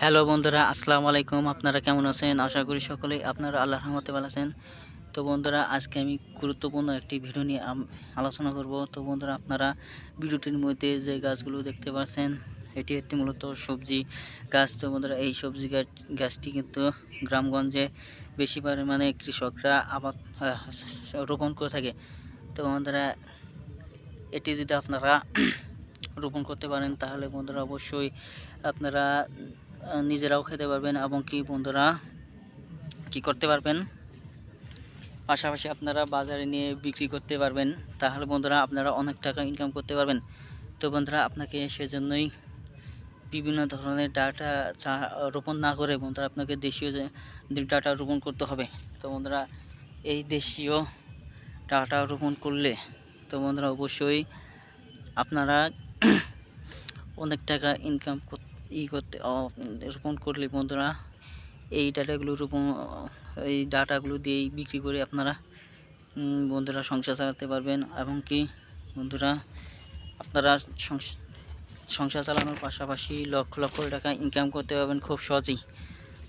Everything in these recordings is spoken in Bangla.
হ্যালো বন্ধুরা, আসসালামু আলাইকুম। আপনারা কেমন আছেন? আশা করি সকলেই আপনারা আল্লাহ রহমতে ভালো আছেন। তো বন্ধুরা, আজকে আমি গুরুত্বপূর্ণ একটি ভিডিও নিয়ে আলোচনা করব। তো বন্ধুরা, আপনারা ভিডিওটির মধ্যে যে গাছগুলো দেখতে পাচ্ছেন, এটি একটি মূলত সবজি গাছ। তো বন্ধুরা, এই সবজি গাছ গাছটি কিন্তু গ্রামগঞ্জে বেশি পরিমাণে কৃষকরা আবাদ রোপণ করে থাকে। তো বন্ধুরা, এটি যদি আপনারা রোপণ করতে পারেন, তাহলে বন্ধুরা অবশ্যই আপনারা নিজেরাও খেতে পারবেন এবং কি বন্ধুরা, কি করতে পারবেন? পাশাপাশি আপনারা বাজারে নিয়ে বিক্রি করতে পারবেন। তাহলে বন্ধুরা, আপনারা অনেক টাকা ইনকাম করতে পারবেন। তো বন্ধুরা, আপনাকে সেজন্যই বিভিন্ন ধরনের ডাটা চা, রোপণ না করে বন্ধুরা, আপনাকে দেশীয় ডাটা রোপণ করতে হবে। তো বন্ধুরা, এই দেশীয় ডাটা রোপণ করলে, তো বন্ধুরা, অবশ্যই আপনারা অনেক টাকা ইনকাম ই করতে রোপণ করলে বন্ধুরা এই ডাটাগুলো রোপণ, এই ডাটাগুলো দিয়েই বিক্রি করে আপনারা বন্ধুরা সংসার চালাতে পারবেন। এবং কি, বন্ধুরা আপনারা সংস- সংসার চালানোর পাশাপাশি লক্ষ লক্ষ টাকা ইনকাম করতে পারবেন খুব সহজেই।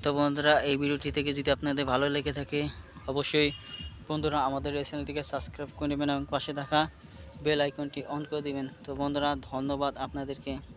তো বন্ধুরা, এই ভিডিওটি থেকে যদি আপনাদের ভালো লেগে থাকে, অবশ্যই বন্ধুরা আমাদের এই চ্যানেলটিকে সাবস্ক্রাইব করে নেবেন এবং পাশে থাকা বেল আইকনটি অন করে দিবেন। তো বন্ধুরা, ধন্যবাদ আপনাদেরকে।